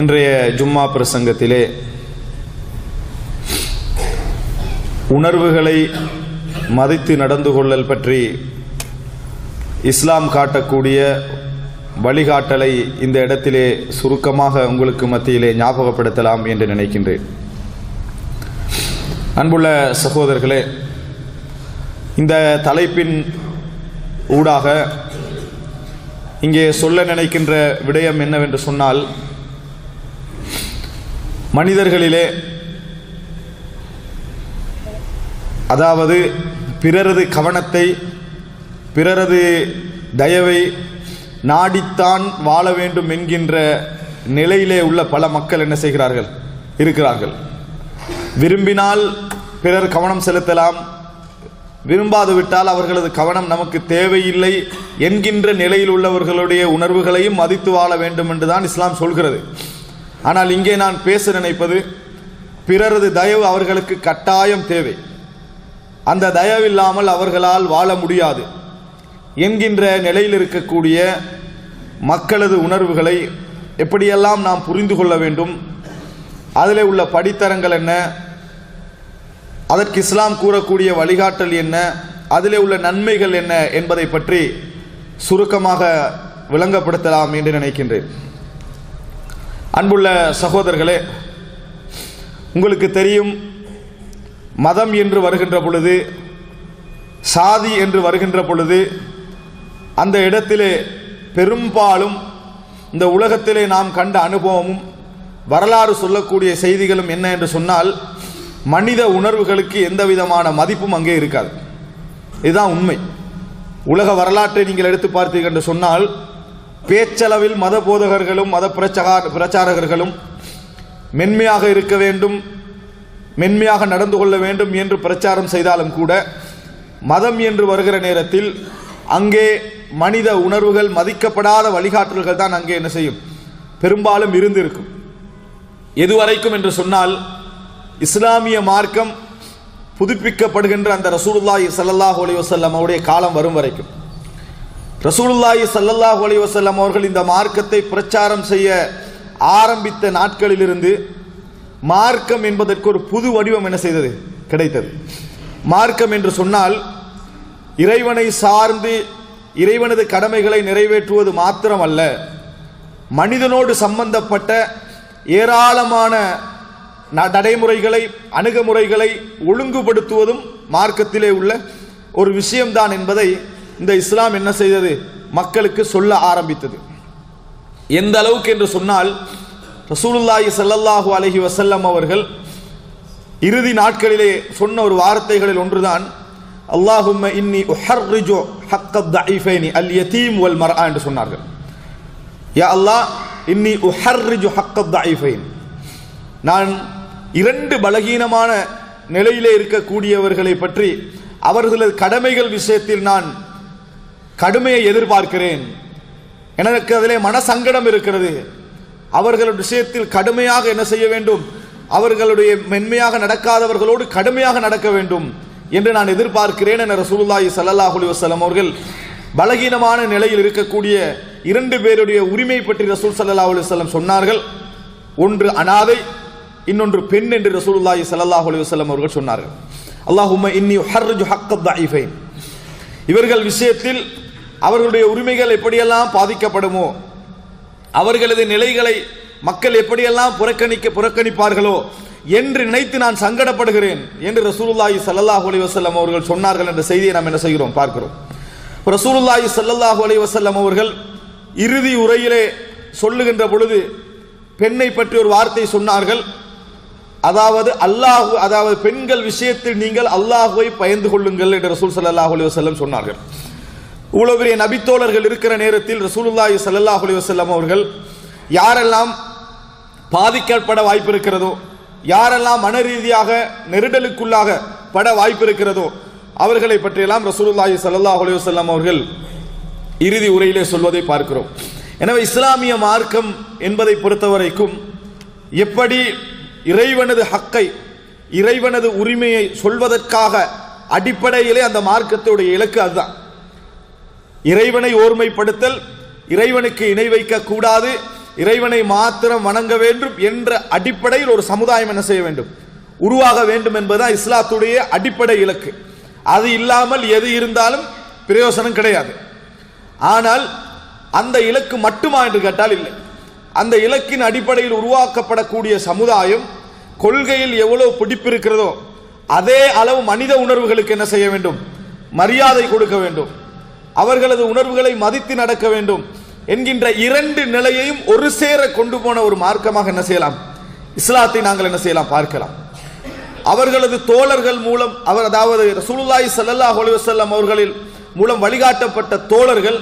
இன்றைய ஜும்மா பிரசங்கத்திலே உணர்வுகளை மதித்து நடந்து கொள்ளல் பற்றி இஸ்லாம் காட்டக்கூடிய வழிகாட்டலை இந்த இடத்திலே சுருக்கமாக உங்களுக்கு மத்தியிலே ஞாபகப்படுத்தலாம் என்று நினைக்கின்றேன். அன்புள்ள சகோதரர்களே இந்த தலைப்பின் ஊடாக இங்கே சொல்ல நினைக்கின்ற விடயம் என்னவென்று சொன்னால் மனிதர்களிலே அதாவது பிறரது கவனத்தை பிறரது தயவை நாடித்தான் வாழ வேண்டும் என்கின்ற நிலையிலே உள்ள பல மக்கள் என்ன செய்கிறார்கள்? இருக்கிறார்கள். விரும்பினால் பிறர் கவனம் செலுத்தலாம். விரும்பாது விட்டால் அவர்களது கவனம் நமக்கு தேவையில்லை என்கின்ற நிலையில் உள்ளவர்களுடைய உணர்வுகளையும் மதித்து வாழ வேண்டும் என்றுதான் இஸ்லாம் சொல்கிறது. ஆனால் இங்கே நான் பேச நினைப்பது பிறரது தயவு அவர்களுக்கு கட்டாயம் தேவை. அந்த தயவில்லாமல் அவர்களால் வாழ முடியாது. என்கின்ற நிலையில் இருக்கக்கூடிய மக்களது உணர்வுகளை எப்படியெல்லாம் நாம் புரிந்து கொள்ள வேண்டும்? அதில் உள்ள படித்தரங்கள் என்ன? அதற்கு இஸ்லாம் கூறக்கூடிய வழிகாட்டல் என்ன? அதிலே உள்ள நன்மைகள் என்ன என்பதை பற்றி சுருக்கமாக விளங்கப்படுத்தலாம் என்று நினைக்கின்றேன். அன்புள்ள சகோதரர்களே உங்களுக்கு தெரியும் மதம் என்று வருகின்ற பொழுது சாதி என்று வருகின்ற பொழுது அந்த இடத்திலே பெரும்பாலும் இந்த உலகத்திலே நாம் கண்ட அனுபவமும் வரலாறு சொல்லக்கூடிய செய்திகளும் என்ன என்று சொன்னால் மனித உணர்வுகளுக்கு எந்த விதமான மதிப்பும் அங்கே இருக்காது. இதுதான் உண்மை. உலக வரலாற்றை நீங்கள் எடுத்து பார்த்தீர்கள் என்று சொன்னால் பேச்சளவில் மத போதகர்களும் மத பிரச்சார பிரச்சாரகர்களும் மென்மையாக இருக்க வேண்டும் மென்மையாக நடந்து கொள்ள வேண்டும் என்று பிரச்சாரம் செய்தாலும் கூட மதம் என்று வருகிற நேரத்தில் அங்கே மனித உணர்வுகள் மதிக்கப்படாத வழிகாட்டல்கள் தான் அங்கே என்ன செய்யும்? பெரும்பாலும் இருந்திருக்கும். எதுவரைக்கும் என்று சொன்னால் இஸ்லாமிய மார்க்கம் புதுப்பிக்கப்படுகின்ற அந்த ரசூலுல்லாஹி சல்லாஹ் அலி வசல்லம் அவருடைய காலம் வரும் வரைக்கும். ரசூலுல்லாஹி சல்லல்லாஹ் அலி வசல்லம் அவர்கள் இந்த மார்க்கத்தை பிரச்சாரம் செய்ய ஆரம்பித்த நாட்களிலிருந்து மார்க்கம் என்பதற்கு ஒரு புது வடிவம் என்ன செய்தது? கிடைத்தது. மார்க்கம் என்று சொன்னால் இறைவனை சார்ந்து இறைவனது கடமைகளை நிறைவேற்றுவது மாத்திரமல்ல மனிதனோடு சம்பந்தப்பட்ட ஏராளமான நடைமுறைகளை அணுகுமுறைகளை ஒழுங்குபடுத்துவதும் மார்க்கத்திலே உள்ள ஒரு விஷயம்தான் என்பதை இந்த இஸ்லாம் என்ன செய்தது? மக்களுக்கு சொல்ல ஆரம்பித்தது. எந்த அளவுக்கு என்று சொன்னால் ரசூலுல்லாஹி ஸல்லல்லாஹு அலஹி வசல்லம் அவர்கள் இறுதி நாட்களிலே சொன்ன ஒரு வார்த்தைகளில் ஒன்றுதான் அல்லாஹும் இன்னி உஹர்ரிஜு ஹக்கத் தஈஃபைனி அல் யதீம் வல் மர்ஆ என்று சொன்னார்கள். யா அல்லாஹ் இன்னி உஹர்ரிஜு ஹக்கத் தஈஃபைன் நான் இரண்டு பலகீனமான நிலையிலே இருக்கக்கூடியவர்களை பற்றி அவர்களது கடமைகள் விஷயத்தில் நான் கடுமையை எதிர்பார்க்கிறேன். எனக்கு அதிலே மனசங்கடம் இருக்கிறது. அவர்கள் விஷயத்தில் கடுமையாக என்ன செய்ய வேண்டும்? அவர்களுடைய மென்மையாக நடக்காதவர்களோடு கடுமையாக நடக்க வேண்டும் என்று நான் எதிர்பார்க்கிறேன் என ரசூலுல்லாஹி ஸல்லல்லாஹு அலைஹி வஸல்லம் அவர்கள் பலகீனமான நிலையில் இருக்கக்கூடிய இரண்டு பேருடைய உரிமை பற்றி ரசூல் ஸல்லல்லாஹு அலைஹி வஸல்லம் சொன்னார்கள். ஒன்று அனாதை இன்னொன்று பெண் என்று ரசூலுல்லாஹி ஸல்லல்லாஹு அலைஹி வஸல்லம் அவர்கள் சொன்னார்கள். அல்லாஹும்ம இன்னி ஹர்ஜு ஹக்கத் தஈஃபைன் இவர்கள் விஷயத்தில் அவர்களுடைய உரிமைகள் எப்படியெல்லாம் பாதிக்கப்படுமோ அவர்களது நிலைகளை மக்கள் எப்படியெல்லாம் புறக்கணிக்க புறக்கணிப்பார்களோ என்று நினைத்து நான் சங்கடப்படுகிறேன் என்று ரசூலுல்லாஹி சல்லாஹூ அலி வசல்லம் அவர்கள் சொன்னார்கள் என்ற செய்தியை நாம் என்ன செய்கிறோம் பார்க்கிறோம். ரசூலுல்லாஹி ஸல்லல்லாஹு அலி வசல்லம் அவர்கள் இறுதி உரையிலே சொல்லுகின்ற பொழுது பெண்ணை பற்றி ஒரு வார்த்தை சொன்னார்கள். அதாவது அல்லாஹு அதாவது பெண்கள் விஷயத்தில் நீங்கள் அல்லாஹுவை பயந்து கொள்ளுங்கள் என்று ரசூல் சல்லாஹூ அலி வசல்லம் சொன்னார்கள். இவ்வளவு பெரிய நபித்தோழர்கள் இருக்கிற நேரத்தில் ரசூலுல்லாஹி சல்லாஹ் அலைஹி அவர்கள் யாரெல்லாம் பாதிக்கப்பட வாய்ப்பு இருக்கிறதோ யாரெல்லாம் மன ரீதியாக நெருடலுக்குள்ளாக பட வாய்ப்பு இருக்கிறதோ அவர்களை பற்றியெல்லாம் ரசூலுல்லாஹி சல்லாஹ் அலைஹி வஸல்லம் அவர்கள் இறுதி உரையிலே சொல்வதை பார்க்கிறோம். எனவே இஸ்லாமிய மார்க்கம் என்பதை பொறுத்தவரைக்கும் எப்படி இறைவனது ஹக்கை இறைவனது உரிமையை சொல்வதற்காக அடிப்படையிலே அந்த மார்க்கத்துடைய இலக்கு அதுதான். இறைவனை ஓர்மைப்படுத்தல் இறைவனுக்கு இணை வைக்க கூடாது இறைவனை மாத்திரம் வணங்க வேண்டும் என்ற அடிப்படையில் ஒரு சமுதாயம் என்ன செய்ய வேண்டும்? உருவாக வேண்டும் என்பதுதான் இஸ்லாத்துடைய அடிப்படை இலக்கு. அது இல்லாமல் எது இருந்தாலும் பிரயோசனம் கிடையாது. ஆனால் அந்த இலக்கு மட்டுமா என்று கேட்டால் இல்லை. அந்த இலக்கின் அடிப்படையில் உருவாக்கப்படக்கூடிய சமுதாயம் கொள்கையில் எவ்வளவு பிடிப்பு இருக்கிறதோ அதே அளவு மனித உணர்வுகளுக்கு என்ன செய்ய வேண்டும்? மரியாதை கொடுக்க வேண்டும். அவர்களது உணர்வுகளை மதித்து நடக்க வேண்டும் என்கின்ற இரண்டு நிலையையும் ஒரு சேர கொண்டு போன ஒரு மார்க்கமாக என்ன செய்யலாம்? இஸ்லாத்தை நாங்கள் என்ன செய்யலாம்? பார்க்கலாம். அவர்களது தோழர்கள் மூலம் அவர் அதாவது ரசூலுல்லாஹி ஸல்லல்லாஹு அலைஹி அவர்களில் மூலம் வழிகாட்டப்பட்ட தோழர்கள்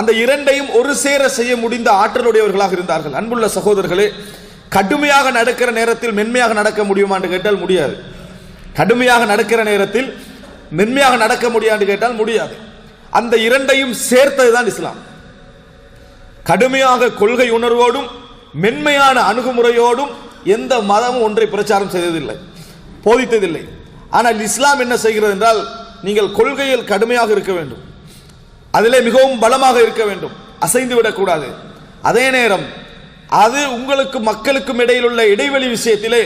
அந்த இரண்டையும் ஒரு சேர செய்ய முடிந்த ஆற்றலுடையவர்களாக இருந்தார்கள். அன்புள்ள சகோதரர்களே கடுமையாக நடக்கிற நேரத்தில் மென்மையாக நடக்க முடியுமா என்று கேட்டால் முடியாது. கடுமையாக நடக்கிற நேரத்தில் மென்மையாக நடக்க முடியாது கேட்டால் முடியாது. அந்த இரண்டையும் சேர்த்ததுதான் இஸ்லாம். கடுமையாக கொள்கை உணர்வோடும் மென்மையான அணுகுமுறையோடும் எந்த மதமும் ஒன்றை பிரச்சாரம் செய்ததில்லை போதித்ததில்லை. ஆனால் இஸ்லாம் என்ன செய்கிறது என்றால் நீங்கள் கொள்கையில் கடுமையாக இருக்க வேண்டும். அதிலே மிகவும் பலமாக இருக்க வேண்டும். அசைந்து விடக்கூடாது. அதே நேரம் அது உங்களுக்கு மக்களுக்கும் இடையில் உள்ள இடைவெளி விஷயத்திலே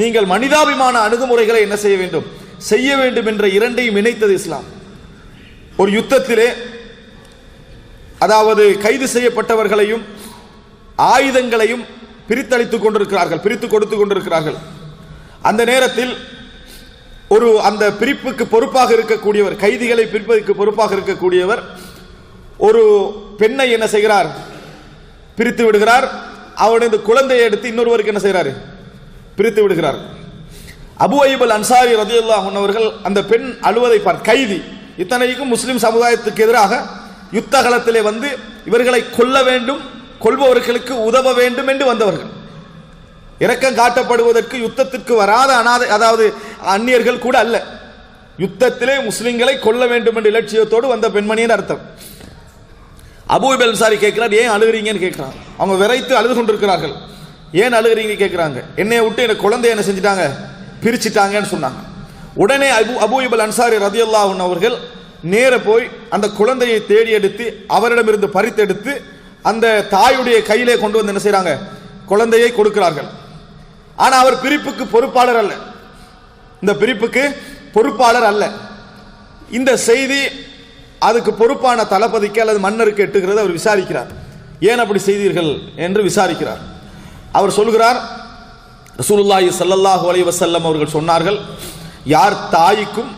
நீங்கள் மனிதாபிமான அணுகுமுறைகளை என்ன செய்ய வேண்டும்? செய்ய வேண்டும் என்ற இரண்டையும் இணைத்தது இஸ்லாம். ஒரு யுத்தத்திலே அதாவது கைது செய்யப்பட்டவர்களையும் ஆயுதங்களையும் பிரித்தளித்துக் கொண்டிருக்கிறார்கள் பிரித்து கொடுத்து கொண்டிருக்கிறார்கள். அந்த நேரத்தில் ஒரு அந்த பிரிப்புக்கு பொறுப்பாக இருக்கக்கூடியவர் கைதிகளை பிரிப்பதற்கு பொறுப்பாக இருக்கக்கூடியவர் ஒரு பெண்ணை என்ன செய்கிறார்? பிரித்து விடுகிறார். அவருடைய இந்த குழந்தையை எடுத்து இன்னொருவருக்கு என்ன செய்கிறாரு? பிரித்து விடுகிறார். அபு ஐபல் அன்சாரி ரதியுல்லா அவர்கள் அந்த பெண் அழுவதை பார் கைதி இத்தனைக்கும் முஸ்லிம் சமுதாயத்துக்கு எதிராக யுத்த களத்திலே வந்து இவர்களை கொல்ல வேண்டும் கொள்பவர்களுக்கு உதவ வேண்டும் என்று வந்தவர்கள். இரக்கம் காட்டப்படுவதற்கு யுத்தத்திற்கு வராத அனாதை அதாவது அந்நியர்கள் கூட அல்ல. யுத்தத்திலே முஸ்லிம்களை கொல்ல வேண்டும் என்ற இலட்சியத்தோடு வந்த பெண்மணியின் அர்த்தம். அபு பெல்சாரி கேட்கிறார் ஏன் அழுகிறீங்கன்னு கேட்கிறான். அவங்க விரைத்து அழுது கொண்டிருக்கிறார்கள் ஏன் அழுகிறீங்க கேட்கிறாங்க. என்னைய விட்டு எனக்கு குழந்தைய என்ன செஞ்சிட்டாங்க? பிரிச்சிட்டாங்கன்னு சொன்னாங்க. உடனே அபு அபு இபல் அன்சாரி ரதியுல்லாஹன் அவர்கள் நேர போய் அந்த குழந்தையை தேடி எடுத்து அவரிடமிருந்து பறித்தெடுத்து அந்த தாயுடைய கையிலே கொண்டு வந்து என்ன செய்கிறாங்க குழந்தையை கொடுக்கிறார்கள். ஆனா அவர் பிரிப்புக்கு பொறுப்பாளர் அல்ல. இந்த பிரிப்புக்கு பொறுப்பாளர் அல்ல. இந்த செய்தி அதுக்கு பொறுப்பான தளபதிக்கு அல்லது மன்னருக்கு எட்டுகிறது அவர் விசாரிக்கிறார். ஏன் அப்படி செய்தீர்கள் என்று விசாரிக்கிறார். அவர் சொல்கிறார் ரசூலுல்லாஹி ஸல்லல்லாஹு அலி வசல்லம் அவர்கள் சொன்னார்கள் யார் தாய்க்கும்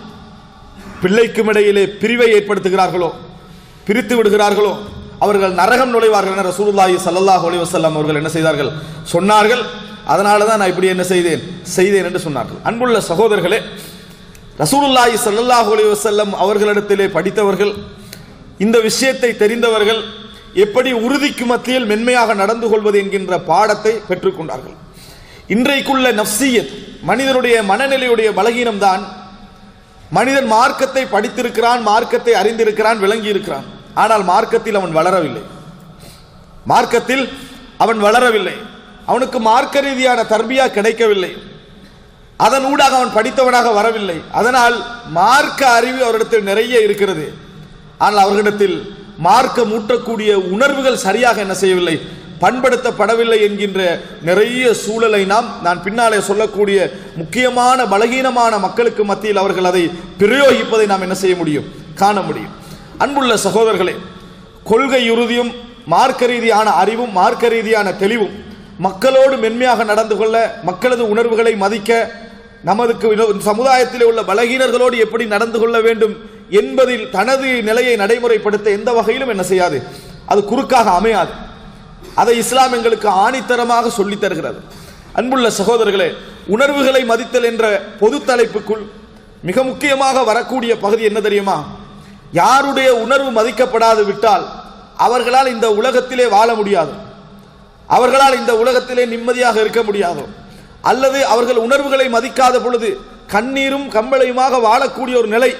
பிள்ளைக்கும் இடையிலே பிரிவை ஏற்படுத்துகிறார்களோ பிரித்து விடுகிறார்களோ அவர்கள் நரகம் நுழைவார்கள் என ரசூலுல்லாஹி சல்லாஹ் அலைஹி அவர்கள் என்ன செய்தார்கள்? சொன்னார்கள். அதனால தான் நான் இப்படி என்ன செய்தேன்? செய்தேன் என்று சொன்னார்கள். அன்புள்ள சகோதரர்களே ரசூலுல்லாஹி சல்லாஹ் அலைஹி அவர்களிடத்திலே படித்தவர்கள் இந்த விஷயத்தை தெரிந்தவர்கள் எப்படி உறுதிக்கு மத்தியில் மென்மையாக நடந்து கொள்வது என்கின்ற பாடத்தை பெற்றுக்கொண்டார்கள். இன்றைக்குள்ள நப்சியத் மனிதனுடைய மனநிலையுடைய பலகீனம்தான். மனிதன் மார்க்கத்தை படித்திருக்கிறான் மார்க்கத்தை அறிந்திருக்கிறான் விளங்கி இருக்கிறான் ஆனால் மார்க்கத்தில் அவன் வளரவில்லை. மார்க்கத்தில் அவன் வளரவில்லை. அவனுக்கு மார்க்க ரீதியான தர்பியா கிடைக்கவில்லை. அதன் ஊடாக அவன் படித்தவனாக வரவில்லை. அதனால் மார்க்க அறிவு அவரிடத்தில் நிறைய இருக்கிறது. ஆனால் அவர்களிடத்தில் மார்க்க மூட்டக்கூடிய உணர்வுகள் சரியாக என்ன செய்யவில்லை. பண்படுத்தப்படவில்லை என்கின்ற நிறைய சூழலை நாம் நான் பின்னாலே சொல்லக்கூடிய முக்கியமான பலகீனமான மக்களுக்கு மத்தியில் அவர்கள் அதை பிரயோகிப்பதை நாம் என்ன செய்ய முடியும்? காண முடியும். அன்புள்ள சகோதரர்களே கொள்கை உறுதியும் மார்க்க ரீதியான அறிவும் மார்க்க ரீதியான தெளிவும் மக்களோடு மென்மையாக நடந்து கொள்ள மக்களது உணர்வுகளை மதிக்க நமதுக்கு சமுதாயத்தில் உள்ள பலகீனர்களோடு எப்படி நடந்து கொள்ள வேண்டும் என்பதில் தனது நிலையை நடைமுறைப்படுத்த எந்த வகையிலும் என்ன செய்யாது. அது குறுக்காக அமையாது. அதை இஸ்லாம் எங்களுக்கு ஆணித்தரமாக சொல்லித் தருகிறது. அன்புள்ள சகோதரர்களே உணர்வுகளை மதித்தல் என்ற பொது தலைப்புக்குள் மிக முக்கியமாக வரக்கூடிய பகுதி என்ன தெரியுமா? யாருடைய உணர்வு மதிக்கப்படாது விட்டால் அவர்களால் இந்த உலகத்திலே வாழ முடியாது. அவர்களால் இந்த உலகத்திலே நிம்மதியாக இருக்க முடியாது. அல்லது அவர்கள் உணர்வுகளை மதிக்காத பொழுது கண்ணீரும் கம்பளையுமாக வாழக்கூடிய ஒரு நிலை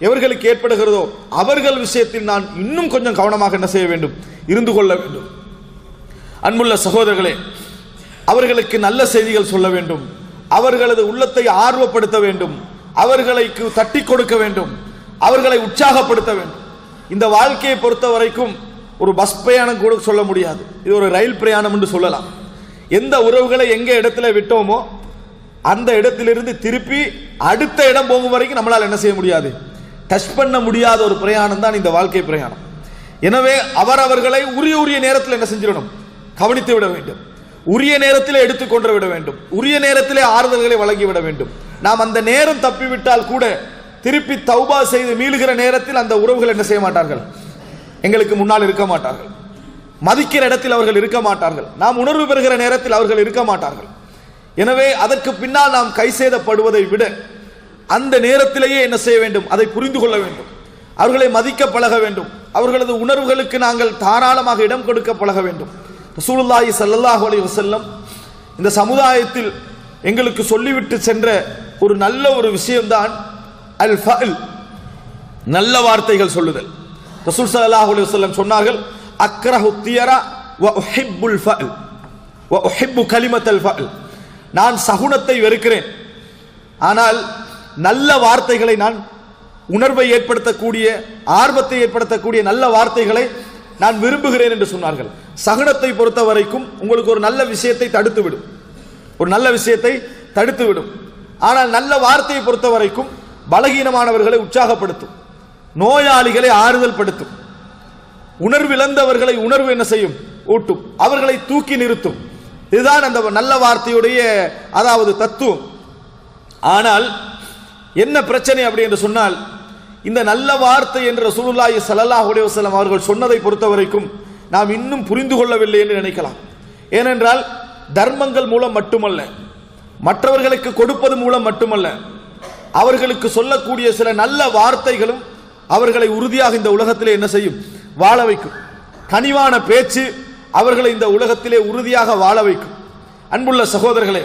எவர்களுக்கு ஏற்படுகிறதோ அவர்கள் விஷயத்தில் நான் இன்னும் கொஞ்சம் கவனமாக என்ன செய்ய வேண்டும்? இருந்து கொள்ள வேண்டும். அன்புள்ள சகோதரர்களே அவர்களுக்கு நல்ல செய்திகள் சொல்ல வேண்டும். அவர்களது உள்ளத்தை ஆர்வப்படுத்த வேண்டும். அவர்களுக்கு தட்டி கொடுக்க வேண்டும். அவர்களை உற்சாகப்படுத்த வேண்டும். இந்த வாழ்க்கையை பொறுத்த வரைக்கும் ஒரு பஸ் பிரயாணம் கூட சொல்ல முடியாது. இது ஒரு ரயில் பிரயாணம் என்று சொல்லலாம். எந்த உறவுகளை எங்கே இடத்துல விட்டோமோ அந்த இடத்திலிருந்து திருப்பி அடுத்த இடம் போகும் வரைக்கும் நம்மளால் என்ன செய்ய முடியாது? டச் பண்ண முடியாத ஒரு பிரயாணம் தான் இந்த வாழ்க்கை பிரயாணம். எனவே அவரவர்களை உரிய உரிய நேரத்தில் என்ன செஞ்சிடணும்? கவனித்து விட வேண்டும். உரிய நேரத்தில் எடுத்துக்கொண்டு விட வேண்டும். உரிய நேரத்திலே ஆறுதல்களை வழங்கி விட வேண்டும். நாம் அந்த நேரம் தப்பிவிட்டால் கூட திருப்பி தௌபா செய்து மீளுகிற நேரத்தில் அந்த உறவுகள் என்ன செய்ய மாட்டார்கள்? எங்களுக்கு முன்னால் இருக்க மாட்டார்கள். மதிக்கிற இடத்தில் அவர்கள் இருக்க மாட்டார்கள். நாம் உணர்வு பெறுகிற நேரத்தில் அவர்கள் இருக்க மாட்டார்கள். எனவே அதற்கு பின்னால் நாம் கை சேதப்படுவதை விட அந்த நேரத்திலேயே என்ன செய்ய வேண்டும்? அதை புரிந்து கொள்ள வேண்டும். அவர்களை மதிக்க பழக வேண்டும். அவர்களது உணர்வுகளுக்கு நாங்கள் தாராளமாக இடம் கொடுக்க பழக வேண்டும். ரசூலுல்லாஹி ஸல்லல்லாஹு அலைஹி வஸல்லம் இந்த சமுதாயத்தில் எங்களுக்கு சொல்லிவிட்டு சென்ற ஒரு நல்ல ஒரு விஷயம்தான் அல் ஃபஅல் நல்ல வார்த்தைகள் சொல்லுதல். ரசூல் ஸல்லல்லாஹு அலைஹி வஸல்லம் சொன்னார்கள் அக்ரஹு தியரா வ உஹிப்புல் ஃபஅல். வ உஹிப்பு கலிமத்தல் ஃபஅல். நான் சகுனத்தை வெறுக்கிறேன். ஆனால் நல்ல வார்த்தைகளை நான் உணர்வை ஏற்படுத்தக்கூடிய ஆர்வத்தை ஏற்படுத்தக்கூடிய நல்ல வார்த்தைகளை நான் விரும்புகிறேன் என்று சொன்னார்கள். சகுனத்தை பொறுத்த வரைக்கும் உங்களுக்கு ஒரு நல்ல விஷயத்தை தடுத்து விடும் ஒரு நல்ல விஷயத்தை தடுத்து விடும் ஆனால் நல்ல வார்த்தையை பொறுத்த வரைக்கும் பலகீனமானவர்களை உற்சாகப்படுத்தும். நோயாளிகளை ஆறுதல் படுத்தும். உணர்விழந்தவர்களை உணர்வு என்ன செய்யும்? ஊட்டும். அவர்களை தூக்கி நிறுத்தும். இதுதான் அந்த நல்ல வார்த்தையுடைய அதாவது தத்துவம். ஆனால் என்ன பிரச்சனை அப்படி என்று சொன்னால் இந்த நல்ல வார்த்தை என்று ரசூலுல்லாஹி ஸல்லல்லாஹு அலைஹி அவர்கள் சொன்னதை பொறுத்த வரைக்கும் நாம் இன்னும் புரிந்து கொள்ளவில்லை என்று நினைக்கலாம். ஏனென்றால் தர்மங்கள் மூலம் மட்டுமல்ல மற்றவர்களுக்கு கொடுப்பது மூலம் மட்டுமல்ல அவர்களுக்கு சொல்லக்கூடிய சில நல்ல வார்த்தைகளும் அவர்களை உறுதியாக இந்த உலகத்திலே என்ன செய்யும்? வாழ வைக்கும். கனிவான பேச்சு அவர்களை இந்த உலகத்திலே உறுதியாக வாழ வைக்கும். அன்புள்ள சகோதரர்களே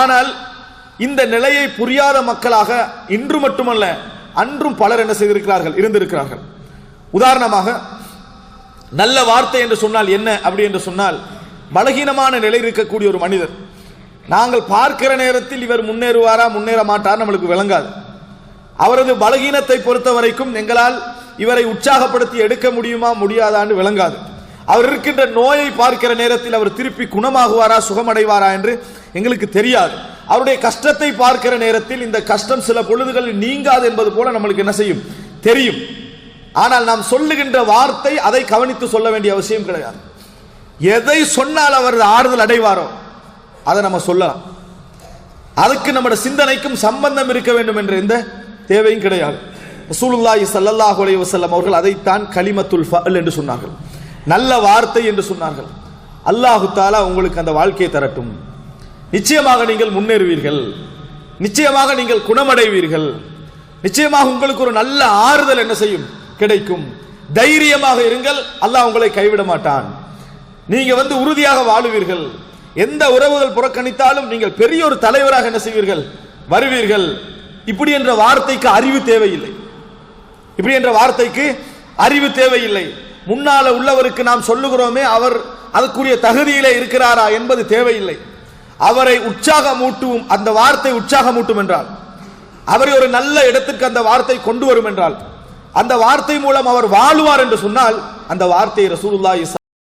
ஆனால் இந்த நிலையை புரியாத மக்களாக இன்று மட்டுமல்ல அன்றும் பலர் என்ன செய்திருக்கிறார்கள்? இருந்திருக்கிறார்கள். உதாரணமாக நல்ல வார்த்தை என்று சொன்னால் என்ன? அப்படி என்று சொன்னால் பலகீனமான நிலை இருக்கக்கூடிய ஒரு மனிதர். நாங்கள் பார்க்கிற நேரத்தில் இவர் முன்னேறுவாரா முன்னேற மாட்டார் நம்மளுக்கு விளங்காது. அவரது பலகீனத்தை பொறுத்த வரைக்கும் எங்களால் இவரை உற்சாகப்படுத்தி எடுக்க முடியுமா முடியாதான்னு விளங்காது. அவர் இருக்கின்ற நோயை பார்க்கிற நேரத்தில் அவர் திருப்பி குணமாகுவாரா சுகமடைவாரா என்று எங்களுக்கு தெரியாது. அவருடைய கஷ்டத்தை பார்க்கிற நேரத்தில் இந்த கஷ்டம் சில பொழுதுகளில் நீங்காது என்பது போல நம்மளுக்கு என்ன செய்யும்? தெரியும். ஆனால் நாம் சொல்லுகின்ற வார்த்தை அதை கவனித்து சொல்ல வேண்டிய அவசியம் கிடையாது. எதை சொன்னால் அவர் ஆறுதல் அடைவாரோ அதை நம்ம சொல்லலாம். அதுக்கு நம்முடைய சிந்தனைக்கும் சம்பந்தம் இருக்க வேண்டும் என்ற எந்த தேவையும் கிடையாது. ரசூலுல்லாஹி ஸல்லல்லாஹு அலைஹி வஸல்லம் அவர்கள் அதைத்தான் கலிமத்துல் ஃபஅல் என்று சொன்னார்கள். நல்ல வார்த்தை என்று சொன்னார்கள். அல்லாஹு தாலா உங்களுக்கு அந்த வாழ்க்கையை தரட்டும். நிச்சயமாக நீங்கள் முன்னேறுவீர்கள். நிச்சயமாக நீங்கள் குணமடைவீர்கள். நிச்சயமாக உங்களுக்கு ஒரு நல்ல ஆறுதல் என்ன செய்யும்? கிடைக்கும். தைரியமாக இருங்கள். அல்லாஹ் உங்களை கைவிட மாட்டான். நீங்க வந்து உறுதியாக வாழுவீர்கள். எந்த உறவுகள் புறக்கணித்தாலும் நீங்கள் பெரிய ஒரு தலைவராக என்ன செய்வீர்கள்? வருவீர்கள். இப்படி என்ற வார்த்தைக்கு அறிவு தேவையில்லை. இப்படி என்ற வார்த்தைக்கு அறிவு தேவையில்லை. முன்னால உள்ளவருக்கு நாம் சொல்லுகிறோமே அவர் அதுக்குரிய தகுதியிலே இருக்கிறாரா என்பது தேவையில்லை. அவரை உற்சாகமூட்டும் அந்த வார்த்தை உற்சாகமூட்டும் என்றால் அவரை ஒரு நல்ல இடத்துக்கு அந்த வார்த்தை கொண்டு வரும் என்றால் அந்த வார்த்தை மூலம் அவர் வாழுவார் என்று சொன்னால் அந்த வார்த்தை ரசூலுல்லாஹி